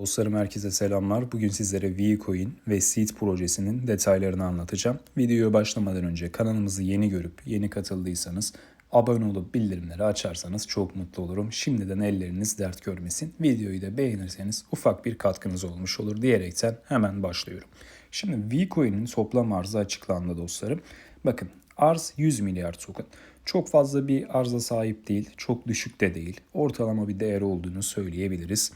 Dostlarım herkese selamlar. Bugün sizlere Vcoin ve Seed projesinin detaylarını anlatacağım. Videoya başlamadan önce kanalımızı yeni görüp yeni katıldıysanız abone olup bildirimleri açarsanız çok mutlu olurum. Şimdiden elleriniz dert görmesin. Videoyu da beğenirseniz ufak bir katkınız olmuş olur diyerekten hemen başlıyorum. Şimdi Vcoin'in toplam arzı açıklandı dostlarım. Bakın arz 100 milyar token. Çok fazla bir arza sahip değil, çok düşük de değil. Ortalama bir değer olduğunu söyleyebiliriz.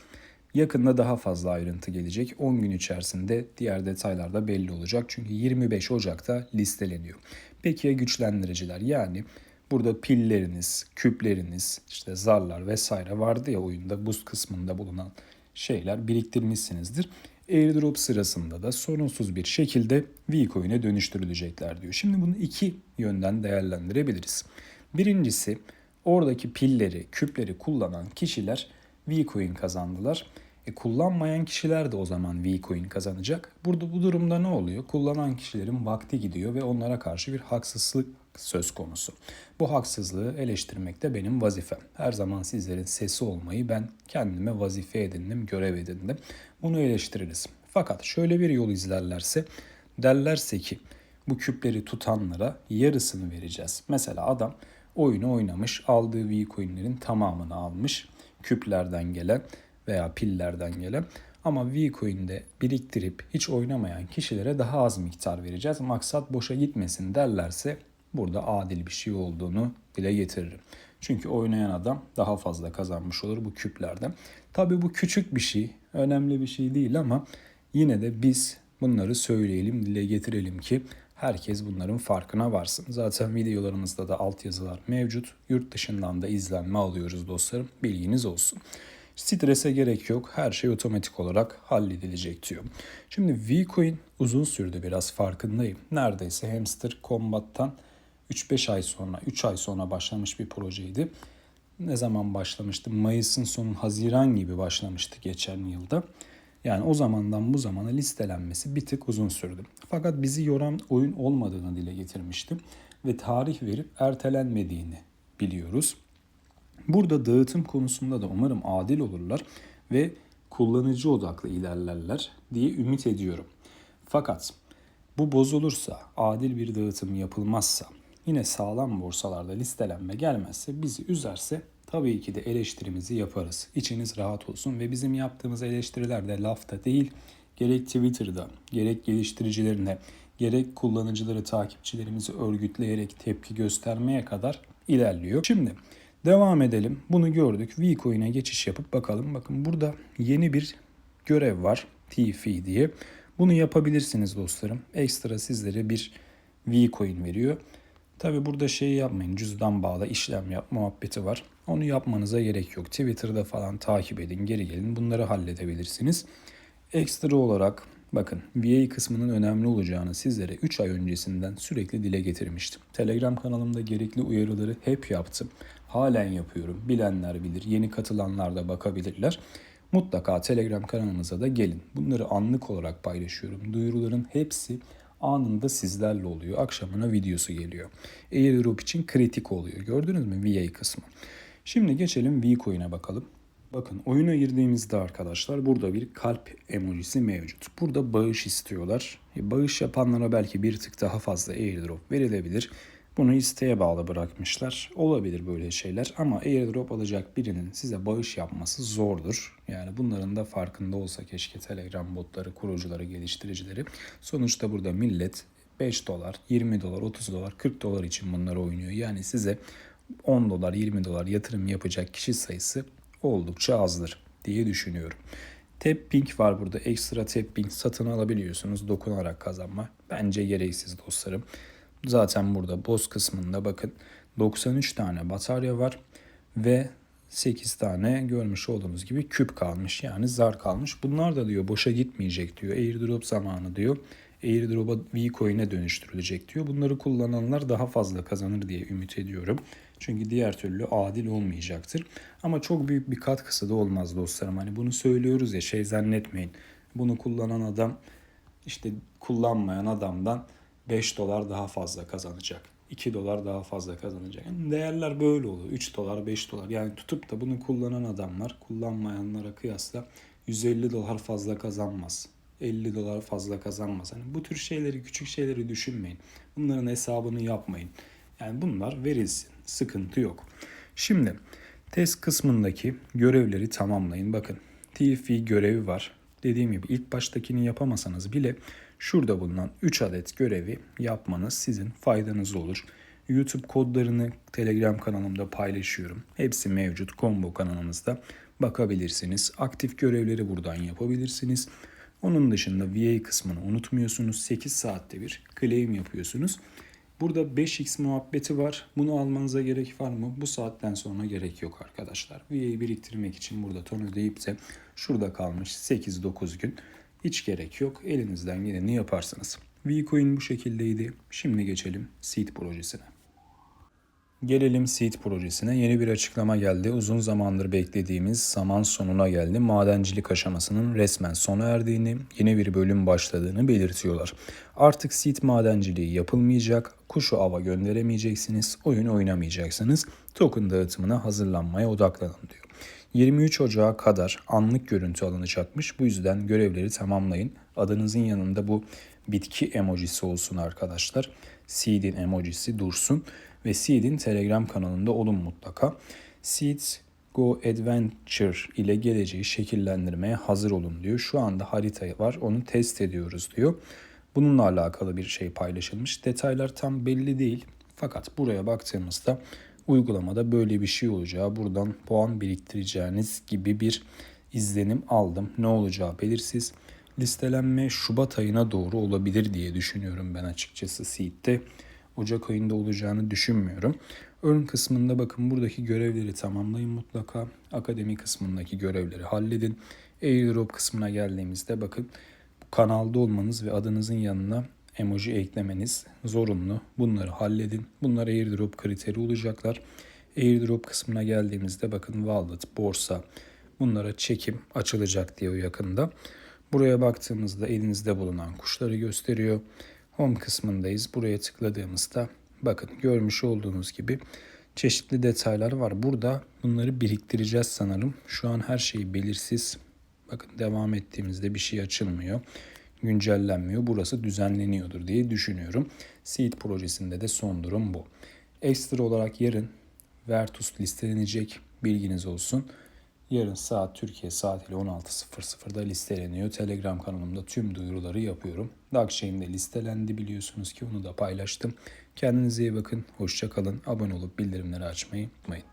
Yakında daha fazla ayrıntı gelecek. 10 gün içerisinde diğer detaylar da belli olacak. Çünkü 25 Ocak'ta listeleniyor. Peki ya güçlendiriciler? Yani burada pilleriniz, küpleriniz, işte zarlar vesaire vardı ya oyunda buz kısmında bulunan şeyler biriktirmişsinizdir. Airdrop sırasında da sorunsuz bir şekilde Vcoin'e dönüştürülecekler diyor. Şimdi bunu iki yönden değerlendirebiliriz. Birincisi oradaki pilleri, küpleri kullanan kişiler Vcoin kazandılar. E, kullanmayan kişiler de o zaman Vcoin kazanacak. Burada bu durumda ne oluyor? Kullanan kişilerin vakti gidiyor ve onlara karşı bir haksızlık söz konusu. Bu haksızlığı eleştirmek de benim vazifem. Her zaman sizlerin sesi olmayı ben kendime vazife edindim, görev edindim. Bunu eleştiririz. Fakat şöyle bir yol izlerlerse derlerse ki bu küpleri tutanlara yarısını vereceğiz. Mesela adam oyunu oynamış, aldığı Vcoin'lerin tamamını almış küplerden gelen veya pillerden gelen ama Vcoin'de biriktirip hiç oynamayan kişilere daha az miktar vereceğiz. Maksat boşa gitmesin derlerse burada adil bir şey olduğunu dile getiririm. Çünkü oynayan adam daha fazla kazanmış olur bu küplerden. Tabi bu küçük bir şey, önemli bir şey değil ama yine de biz bunları söyleyelim, dile getirelim ki herkes bunların farkına varsın. Zaten videolarımızda da altyazılar mevcut. Yurt dışından da izlenme alıyoruz dostlarım. Bilginiz olsun. Strese gerek yok. Her şey otomatik olarak halledilecek diyor. Şimdi Vcoin uzun sürdü biraz farkındayım. Neredeyse Hamster Combat'tan 3-5 ay sonra, 3 ay sonra başlamış bir projeydi. Ne zaman başlamıştı? Mayıs'ın sonu, Haziran gibi başlamıştı geçen yılda. Yani o zamandan bu zamana listelenmesi bir tık uzun sürdü. Fakat bizi yoran oyun olmadığını dile getirmiştim ve tarih verip ertelenmediğini biliyoruz. Burada dağıtım konusunda da umarım adil olurlar ve kullanıcı odaklı ilerlerler diye ümit ediyorum. Fakat bu bozulursa, adil bir dağıtım yapılmazsa, yine sağlam borsalarda listelenme gelmezse, bizi üzerse tabii ki de eleştirimizi yaparız. İçiniz rahat olsun ve bizim yaptığımız eleştiriler de lafta değil, gerek Twitter'da, gerek geliştiricilerine, gerek kullanıcıları, takipçilerimizi örgütleyerek tepki göstermeye kadar ilerliyor. Şimdi devam edelim. Bunu gördük. Vcoin'e geçiş yapıp bakalım. Bakın burada yeni bir görev var. TFI diye. Bunu yapabilirsiniz dostlarım. Ekstra sizlere bir Vcoin veriyor. Tabi burada şey yapmayın. Cüzdan bağla işlem yap muhabbeti var. Onu yapmanıza gerek yok. Twitter'da falan takip edin, geri gelin. Bunları halledebilirsiniz. Ekstra olarak bakın VA kısmının önemli olacağını sizlere 3 ay öncesinden sürekli dile getirmiştim. Telegram kanalımda gerekli uyarıları hep yaptım. Halen yapıyorum. Bilenler bilir, yeni katılanlar da bakabilirler. Mutlaka Telegram kanalımıza da gelin. Bunları anlık olarak paylaşıyorum. Duyuruların hepsi anında sizlerle oluyor. Akşamına videosu geliyor. Airdrop için kritik oluyor. Gördünüz mü VA kısmı? Şimdi geçelim Vcoin'e bakalım. Bakın oyuna girdiğimizde arkadaşlar burada bir kalp emojisi mevcut. Burada bağış istiyorlar. E, bağış yapanlara belki bir tık daha fazla airdrop verilebilir. Bunu isteğe bağlı bırakmışlar. Olabilir böyle şeyler ama airdrop alacak birinin size bağış yapması zordur. Yani bunların da farkında olsa keşke Telegram botları, kurucuları, geliştiricileri. Sonuçta burada millet 5 dolar, 20 dolar, 30 dolar, 40 dolar için bunları oynuyor. Yani size 10 dolar, 20 dolar yatırım yapacak kişi sayısı oldukça azdır diye düşünüyorum. Tapping var burada. Ekstra tapping satın alabiliyorsunuz. Dokunarak kazanma. Bence gereksiz dostlarım. Zaten burada boss kısmında bakın 93 tane batarya var ve 8 tane görmüş olduğunuz gibi küp kalmış yani zar kalmış. Bunlar da diyor boşa gitmeyecek diyor. Airdrop zamanı diyor. Airdrop'a Vcoin'e dönüştürülecek diyor. Bunları kullananlar daha fazla kazanır diye ümit ediyorum. Çünkü diğer türlü adil olmayacaktır. Ama çok büyük bir katkısı da olmaz dostlarım. Hani bunu söylüyoruz ya şey zannetmeyin. Bunu kullanan adam işte kullanmayan adamdan 5 dolar daha fazla kazanacak. 2 dolar daha fazla kazanacak. Yani değerler böyle oluyor. 3 dolar, 5 dolar. Yani tutup da bunu kullanan adamlar kullanmayanlara kıyasla 150 dolar fazla kazanmaz. 50 dolar fazla kazanmaz. Hani bu tür şeyleri, küçük şeyleri düşünmeyin. Bunların hesabını yapmayın. Yani bunlar verilsin. Sıkıntı yok. Şimdi test kısmındaki görevleri tamamlayın. Bakın TFI görevi var. Dediğim gibi ilk baştakini yapamasanız bile şurada bulunan 3 adet görevi yapmanız sizin faydanız olur. YouTube kodlarını Telegram kanalımda paylaşıyorum. Hepsi mevcut combo kanalımızda bakabilirsiniz. Aktif görevleri buradan yapabilirsiniz. Onun dışında VA kısmını unutmuyorsunuz. 8 saatte bir claim yapıyorsunuz. Burada 5x muhabbeti var. Bunu almanıza gerek var mı? Bu saatten sonra gerek yok arkadaşlar. VA'yı biriktirmek için burada ton ödeyip de şurada kalmış 8-9 gün. Hiç gerek yok. Elinizden geleni yaparsınız. Vcoin bu şekildeydi. Şimdi geçelim Seed projesine. Gelelim Seed projesine. Yeni bir açıklama geldi. Uzun zamandır beklediğimiz zaman sonuna geldi. Madencilik aşamasının resmen sona erdiğini, yeni bir bölüm başladığını belirtiyorlar. Artık Seed madenciliği yapılmayacak, kuşu ava gönderemeyeceksiniz, oyun oynamayacaksınız. Token dağıtımına hazırlanmaya odaklanın diyor. 23 Ocağı kadar anlık görüntü alınacakmış. Bu yüzden görevleri tamamlayın. Adınızın yanında bu bitki emojisi olsun arkadaşlar. Seed'in emojisi dursun ve Seed'in Telegram kanalında olun mutlaka. Seed Go Adventure ile geleceği şekillendirmeye hazır olun diyor. Şu anda harita var onu test ediyoruz diyor. Bununla alakalı bir şey paylaşılmış. Detaylar tam belli değil. Fakat buraya baktığımızda uygulamada böyle bir şey olacağı, buradan puan biriktireceğiniz gibi bir izlenim aldım. Ne olacağı belirsiz. Listelenme Şubat ayına doğru olabilir diye düşünüyorum ben açıkçası Seed'de. Ocak ayında olacağını düşünmüyorum. Ön kısmında bakın buradaki görevleri tamamlayın mutlaka. Akademi kısmındaki görevleri halledin. Airdrop kısmına geldiğimizde bakın kanalda olmanız ve adınızın yanına emoji eklemeniz zorunlu. Bunları halledin. Bunlar airdrop kriteri olacaklar. Airdrop kısmına geldiğimizde bakın wallet, borsa bunlara çekim açılacak diyor yakında. Buraya baktığımızda elinizde bulunan kuşları gösteriyor. Home kısmındayız. Buraya tıkladığımızda bakın görmüş olduğunuz gibi çeşitli detaylar var. Burada bunları biriktireceğiz sanırım. Şu an her şey belirsiz. Bakın devam ettiğimizde bir şey açılmıyor. Güncellenmiyor. Burası düzenleniyordur diye düşünüyorum. Seed projesinde de son durum bu. Ekstra olarak yarın Vertus listelenecek. Bilginiz olsun. Yarın saat Türkiye saatiyle 16.00'da listeleniyor. Telegram kanalımda tüm duyuruları yapıyorum. Darkchain'de listelendi biliyorsunuz ki onu da paylaştım. Kendinize iyi bakın. Hoşça kalın. Abone olup bildirimleri açmayı unutmayın.